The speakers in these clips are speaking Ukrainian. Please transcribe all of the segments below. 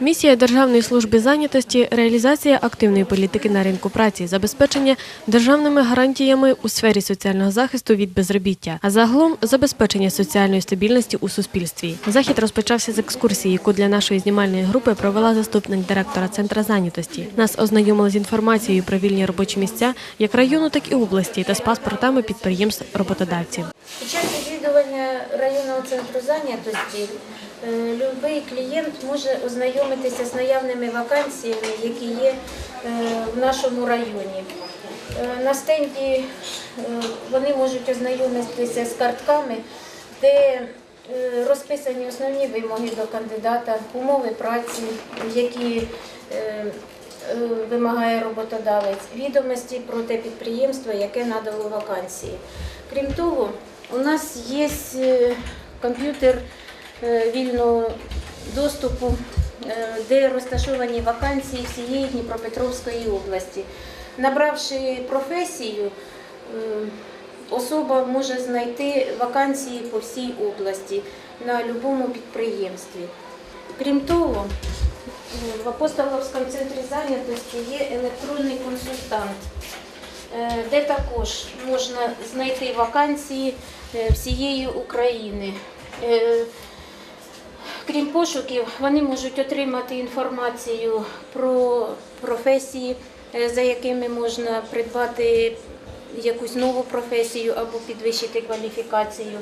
Місія Державної служби зайнятості реалізація активної політики на ринку праці, забезпечення державними гарантіями у сфері соціального захисту від безробіття, а загалом забезпечення соціальної стабільності у суспільстві. Захід розпочався з екскурсії, яку для нашої знімальної групи провела заступник директора центра зайнятості. Нас ознайомили з інформацією про вільні робочі місця як району, так і області та з паспортами підприємств роботодавців. Під час відвідування районного центру зайнятості любий клієнт може ознайомитися з наявними вакансіями, які є е, в нашому районі. Е, На стенді е, вони можуть ознайомитися з картками, де е, розписані основні вимоги до кандидата, умови праці, які е, е, вимагає роботодавець, відомості про те підприємство, яке надало вакансії. Крім того, у нас є е, комп'ютер е, вільного доступу, е, де розташовані вакансії всієї Дніпропетровської області. Набравши професію, е, особа може знайти вакансії по всій області на будь-якому підприємстві. Крім того, е, в Апостоловському центрі зайнятості є електронний консультант, е, де також можна знайти вакансії е, всієї України. Крім пошуків, вони можуть отримати інформацію про професії, е, за якими можна придбати якусь нову професію або підвищити кваліфікацію,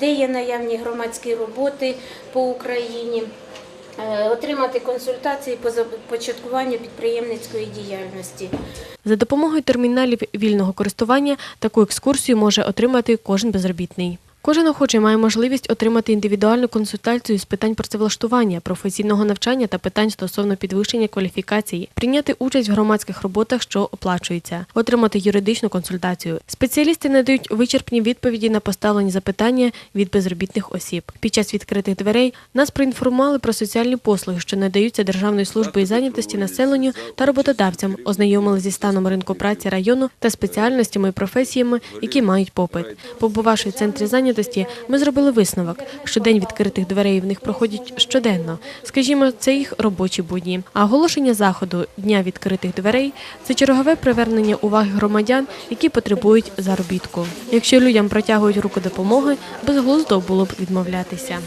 де є наявні громадські роботи по Україні, е, отримати консультації по започаткуванню підприємницької діяльності. За допомогою терміналів вільного користування таку екскурсію може отримати кожен безробітний. Кожен охочий має можливість отримати індивідуальну консультацію з питань працевлаштування, професійного навчання та питань стосовно підвищення кваліфікації, прийняти участь в громадських роботах, що оплачуються, отримати юридичну консультацію. Спеціалісти надають вичерпні відповіді на поставлені запитання від безробітних осіб. Під час відкритих дверей нас проінформували про соціальні послуги, що надаються Державною службою зайнятості населенню та роботодавцям, ознайомили зі станом ринку праці району та спеціальностями і професіями, які мають попит. Побувавши в центрі зайнятості, ми зробили висновок, що день відкритих дверей в них проходять щоденно. Скажімо, це їх робочі будні. А оголошення заходу дня відкритих дверей це чергове привернення уваги громадян, які потребують заробітку. Якщо людям протягують руку допомоги, безглуздо було б відмовлятися.